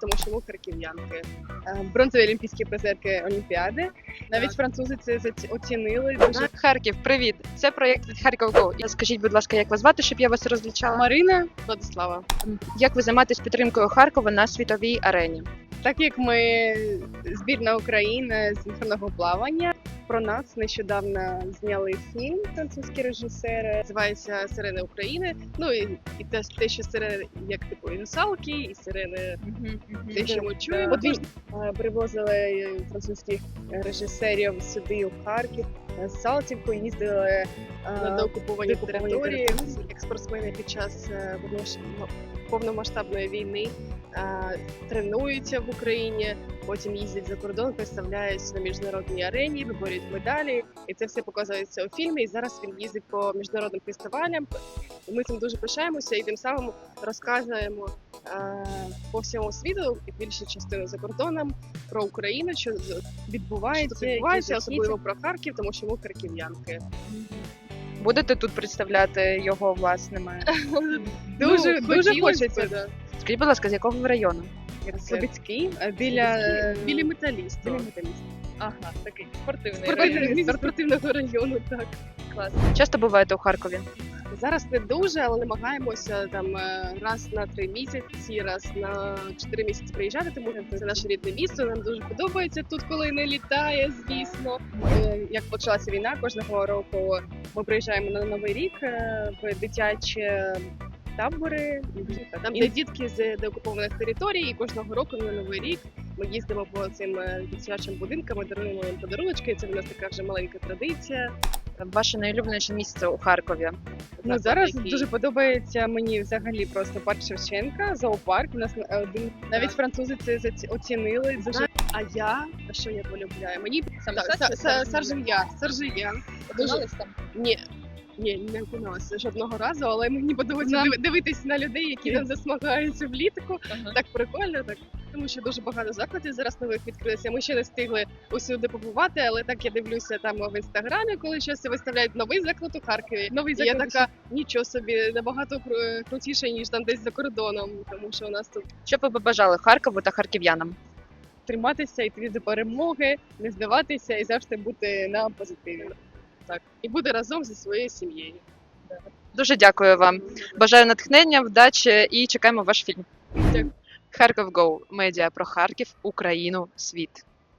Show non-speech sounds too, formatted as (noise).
тому що ми харків'янки. Е, Бронзові олімпійські призерки Олімпіади. Навіть французи це оцінили дуже. Харків, привіт! Це проєкт від Харків. Скажіть, будь ласка, як вас звати, щоб я вас розлічала? Марина Владислава. Як ви займаєтесь підтримкою Харкова на світовій арені? Так як ми збірна України з інферного плавання, про нас нещодавно зняли фільм французькі режисери. Називається Сирени України. Ну і, і те, те, що сирени як типу і русалки, і сирени те, що ми чуємо. От він е, привозили французьких режисерів сюди у Харків. е, З Салтівкою їздили на деокуповані території, як спортсмени під час е, повномасштабної війни е, тренуються в Україні, потім їздять за кордон, представляються на міжнародній арені, виборюють медалі, і це все показується у фільмі. І зараз він їздить по міжнародним фестивалям. І Ми цим дуже пишаємося і тим самим розказуємо е, по всьому світу і більшу частину за кордоном про Україну, що відбувається, що відбувається особливо про Харків, тому що ми харків'янки. Будете тут представляти його власними? Дуже (laughs) Ну, дуже хочеться. Да. Скажіть, будь ласка, з якого ви району? Слобідський е, біля Слобідський. біля металістів. Біля металістів. Ага, такий спортивний. Спортивний спортивного району. Так Клас. Часто буваєте у Харкові? зараз не дуже, але намагаємося там е, раз на три місяці, раз на чотири місяці приїжджати, тому що це наше рідне місто. Нам дуже подобається тут, коли не літає. Звісно, Е, як почалася війна, кожного року ми приїжджаємо на новий рік е, в дитячі табори, там де дітки з деокупованих територій, і кожного року на новий рік ми їздимо по цим е, дитячим будинкам, даруємо їм подаруночки. Це в нас така вже маленька традиція. Ваше найулюбленіше місце у Харкові? Ну зараз дуже подобається мені взагалі просто парк Шевченка, зоопарк. У нас е, один навіть французи це оцінили. Дуже а я що я полюбляю? Мені Саме так, сад чи Са- Са- Саржия? Саржия, ні. Ні, не окуналася жодного разу, але мені подобається Нам- диви- дивитись на людей, які там засмагаються влітку. Ага. Так прикольно, так тому що дуже багато закладів зараз нових відкрилося. Ми ще не встигли усюди побувати, але так я дивлюся там в інстаграмі, коли щось виставляють новий заклад у Харкові. Новий І я така нічого собі набагато кру- крутіше ніж там десь за кордоном, тому що у нас тут Що б ви побажали Харкову та харків'янам? триматися, йти до перемоги, не здаватися і завжди бути на позитиві. Так і буде разом зі своєю сім'єю. Дуже дякую вам. Бажаю натхнення, вдачі і чекаємо ваш фільм. Дякую. Харків Go – медіа про Харків, Україну, світ.